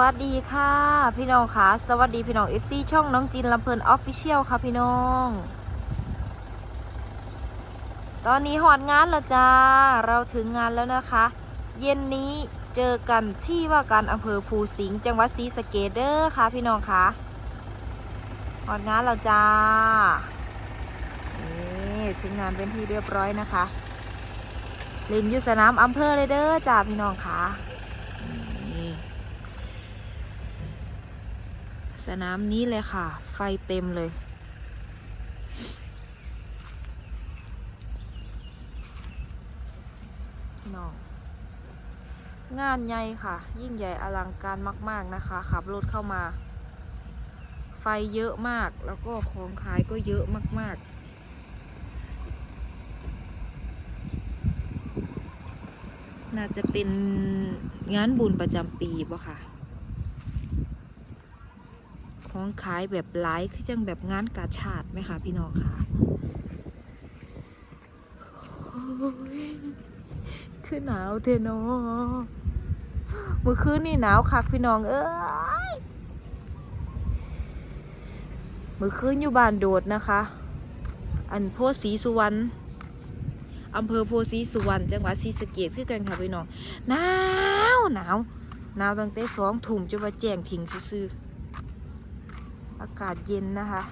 วัสดีค่ะ พี่น้องค่ะ สวัสดีพี่น้อง FC ช่องน้องจินลำเพลินออฟฟิเชียลค่ะพี่น้อง ตอนนี้หอดงานแล้วจ้า เราถึงงานแล้วนะคะ เย็นนี้เจอกันที่ว่าการอำเภอภูสิงห์จังหวัดศรีสะเกดเด้อค่ะพี่น้องค่ะหอดงานแล้วจ้านี่ถึงงานเป็นที่เรียบร้อยนะคะเล่นยู่สนามอำเภอเลยเด้อจ้าพี่น้องค่ะนี่ สนามนี้เลยค่ะ ไฟเต็มเลย น้องงานใหญ่ค่ะ ยิ่งใหญ่อลังการมาก ๆนะคะ ขับรถเข้ามา ไฟเยอะมากแล้วก็ของขายก็เยอะมาก ๆน่าจะเป็นงานบุญประจำปีป่ะค่ะ ของขายแบบไลฟ์คือจังแบบงานกาชาดไหมคะพี่น้องคะคือหนาวเทนอเมื่อคืนนี่หนาวคักพี่น้อง เอ้ยเมื่อคืนอยู่บ้านโดดนะคะ อันโพธิ์ศรีสุวรรณอำเภอโพธิ์ศรีสุวรรณจังหวัดศรีสะเกษคือกันค่ะพี่น้องหนาวหนาวหนาวตั้งแต่สองถุ่มจนว่าแจ้งทิ้งซื่อ อากาศเย็นนะคะ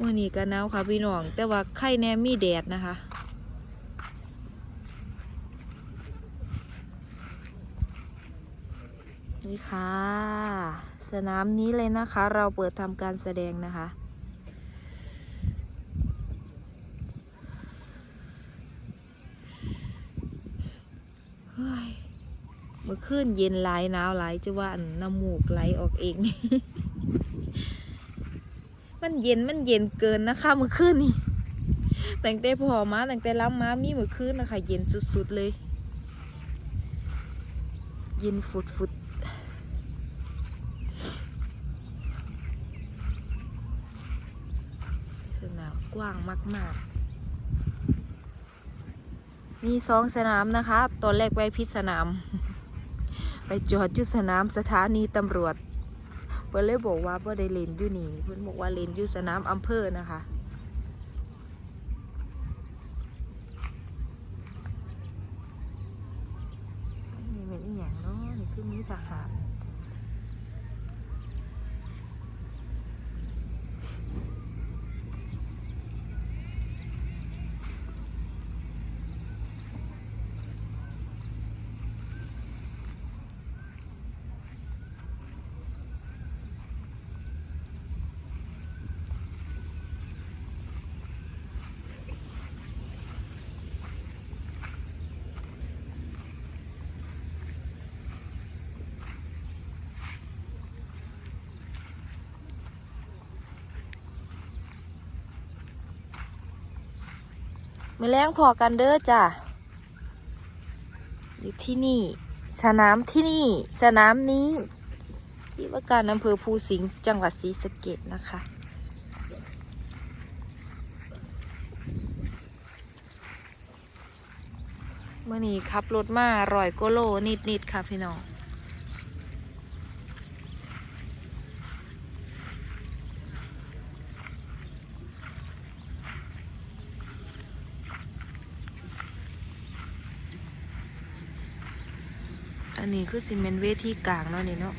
มื่อนี้ก็หนาวค่ะพี่น้อง แต่ว่าไข่แน่มีแดดนะคะนี่ค่ะ สนามนี้เลยนะคะ เราเปิดทำการแสดงนะคะ เฮ้ย เมื่อคืนเย็นหลายหนาวหลจะว่าน้ำมูกไหลออกเอง มันเย็นมันเย็นเกินนะคะเมื่อคืนนี่แต่งแต่พอมาแต่งแต่ล้ำมามีเมื่อคืนนะคะ เย็นสุดๆเลย เย็นฟุดฟุดสนามกว้างมาก ๆมีสองสนามนะคะ ตอนแรกไปพิษสนาม ไปจอดจุดสนามสถานีตำรวจเพื่อนเลยบอกว่าเพื่อได้เลนอยู่นี่เพื่อนบอกว่าเลนอยู่สนามอำเภอนะคะนี่เป็นอีหยังเนาะนี่คือมีทหาร มือแรงพอกันเด้อจ้ะอยู่ที่นี่ สนามที่นี่ สนามนี้ที่ว่าการอำเภอภูสิงห์จังหวัดศรีสะเกดนะคะเมื่อนี้ขับรถมาร่อยโกโลนิดๆค่ะพี่น้อง อันนี้คือซีเมนต์เวทีกลางเนาะนี่เนาะ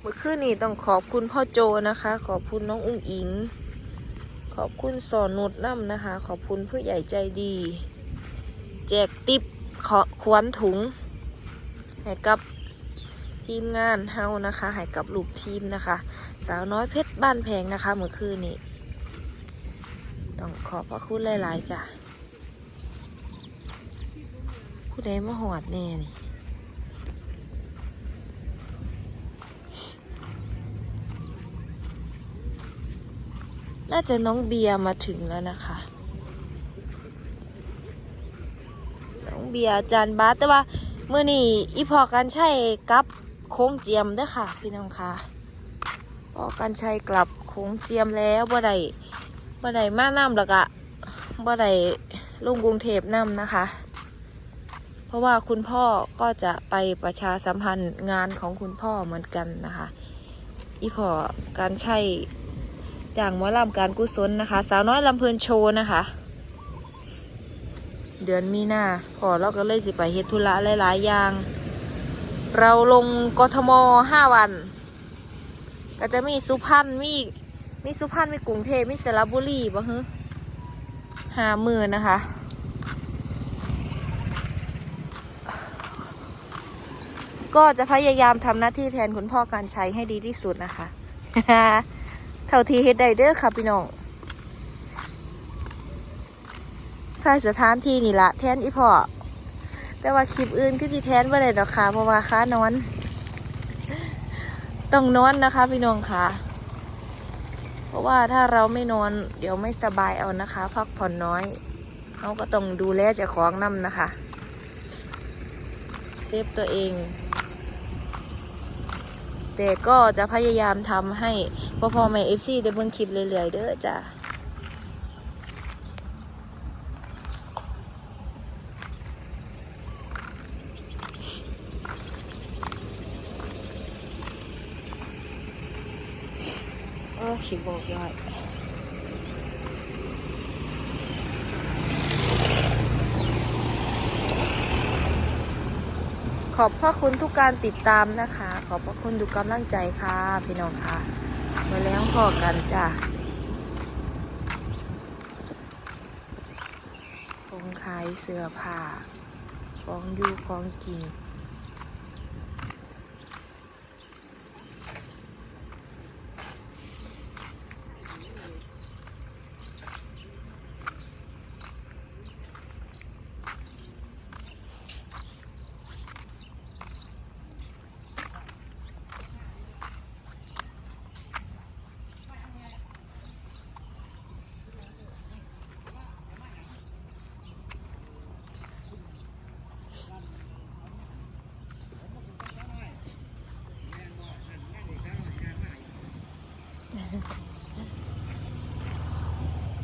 เมื่อคืนนี้ต้องขอบคุณพ่อโจนะคะ ขอบคุณน้องอุ้งอิง ขอบคุณสอนนุดน้ำนะคะ ขอบคุณผู้ใหญ่ใจดี แจกติปขอควนถุง ให้กับทีมงานเฮานะคะ ให้กับลูกทีมนะคะ สาวน้อยเพชรบ้านแพงนะคะ เมื่อคืนนี้ต้องขอบพระคุณหลาย ๆ จ้ะ ผู้ใดมาหอดแน่นี่น่าจะน้องเบียร์มาถึงแล้วนะคะ น้องเบียร์อาจารย์บาสแต่ว่าเมื่อนี้อีพอกันใช่กับโค้งเจียมด้อค่ะ พี่น้องค่ะพอกันใช้กลับโค้งเจียมแล้วบ่ได้บ่ได้มาน้ำแล้วก็บ่ได้ลงกรุงเทพน้ำนะคะ เพราะว่าคุณพ่อก็จะไปประชาสัมพันธ์งานของคุณพ่อเหมือนกันนะคะ อีพอการใช้จางมอลำการกุศลนะคะ สาวน้อยลำเพลินโชว์นะคะ เดือนมีนาพอเราก็เลยสิไปเฮ็ดธุระหลายๆอย่าง เราลงกทมห้าวัน ก็จะมีสุพรรณมีมีสุพรรณมีกรุงเทพมีสระบุรีบ่ฮึหามือนะคะ ก็จะพยายามทำหน้าที่แทนคุณพ่อการใช้ให้ดีที่สุดนะคะ เท่าที่เฮ็ดได้เด้อค่ะพี่น้องค่ายสถานที่นี่ละแทนอีพ่อ แต่ว่าคลิปอื่นก็จีแทนบ่ได้ดอกค่ะเพราะว่าค้านอน ต้องนอนนะคะ พี่น้องค่ะ เพราะว่าถ้าเราไม่นอน เดี๋ยวไม่สบายเอานะคะ พักผ่อนน้อยเราก็ต้องดูแลเจ้าของนำนะคะ เซฟตัวเอง แต่ก็จะพยายามทำให้พ่อพ่อแม่เอฟซีได้เบิ่งคลิปเรื่อยๆเด้อจ้ะเออขีโบกย่อย อบพระคุณทุกการติดตามนะคะ ขอบพระคุณทุกกำลังใจค่ะ พี่น้องค่ะ มาแล้วพอกันจ้ะของขายเสื้อผ้าของอยู่ของกิน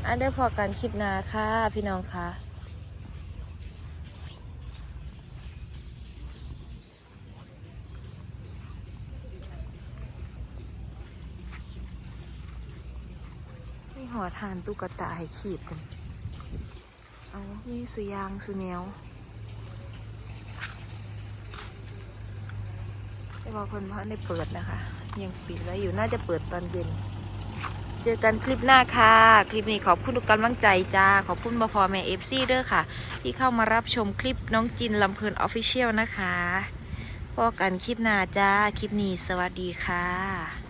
อันได้พอกันคลิปนาค่ะพี่น้องค่ะมีหอทานตุ๊กตาให้ขีบกันเอามีสุยางสุแนวแต่ว่าคนพันได้เปิดนะคะ ยังปิดไว้อยู่น่าจะเปิดตอนเย็น เจอกันคลิปหน้าค่ะ คลิปนี้ขอบคุณทุกกำลังใจจ้า ขอบคุณบพอแม่เอฟซีเด้อค่ะ ที่เข้ามารับชมคลิปน้องจินลำเพลินออฟฟิเชียลนะคะพบกันคลิปหน้าจ้า คลิปนี้สวัสดีค่ะ